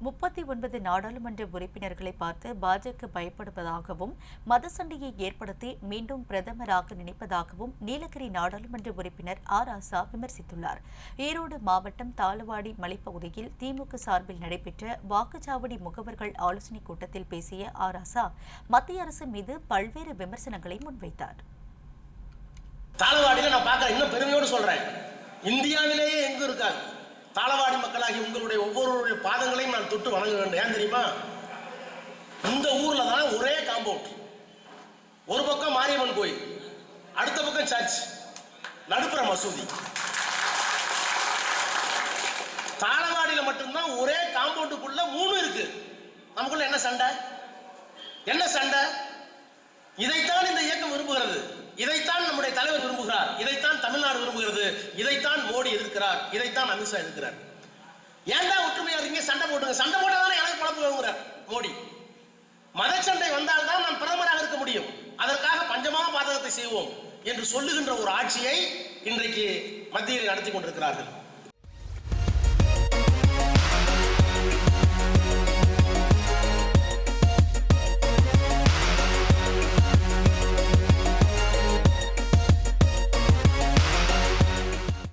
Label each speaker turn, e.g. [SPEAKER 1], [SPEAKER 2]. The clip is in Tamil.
[SPEAKER 1] முப்பத்தி ஒன்பது நாடாளுமன்ற உறுப்பினர்களை பார்த்து பாஜக பயப்படுவதாகவும் மத சண்டையை ஏற்படுத்தி மீண்டும் பிரதமராக நினைப்பதாகவும் நீலகிரி நாடாளுமன்ற உறுப்பினர் ஆர் ஆசா விமர்சித்துள்ளார். ஈரோடு மாவட்டம் தாளவாடி மலைப்பகுதியில் திமுக சார்பில் நடைபெற்ற வாக்குச்சாவடி முகவர்கள் ஆலோசனைக் கூட்டத்தில் பேசிய ஆர் ஆசா மத்திய அரசு மீது பல்வேறு விமர்சனங்களை முன்வைத்தார்.
[SPEAKER 2] தாளவாடியில் நான் பார்க்குறேன். இன்னும் பெருமையோடு சொல்கிறேன் இந்தியாவிலேயே எங்கும் இருக்காது. தாளவாடி மக்களாகி உங்களுடைய ஒவ்வொருவருடைய பாதங்களை தொட்டு வணங்க வேண்டும் ஏன் தெரியுமா? இந்த ஊர்ல தான் ஒரே காம்பவுண்ட் ஒரு பக்கம் மாரியம்மன் கோயில் அடுத்த பக்கம் சர்ச் நடுப்புற மசூதி. தாளவாடியில் மட்டும்தான் ஒரே காம்பவுண்டுக்குள்ள மூணு இருக்கு. நமக்குள்ள என்ன சண்டை? என்ன சண்டை? இதைத்தான் இந்த இயக்கம் விரும்புகிறது. இதைத்தான் நம்முடைய தலைவர் விரும்புகிறார். இதைத்தான் தமிழ்நாடு விரும்புகிறது. இதைத்தான் மோடி எதிர்க்கிறார். இதைத்தான் அமித்ஷா எதிர்க்கிறார். ஏன்டா ஒற்றுமையா இருக்கீங்க? போட்டுங்க சண்டை போட்டாதானே எனக்கு பழப்பு வருங்கிறார் மோடி மதச்சண்டை வந்தால்தான் நான் பிரதமராக இருக்க முடியும். அதற்காக பஞ்சமாக பாதகத்தை செய்வோம் என்று சொல்லுகின்ற ஒரு ஆட்சியை இன்றைக்கு மத்தியில் நடத்தி கொண்டிருக்கிறார்கள்.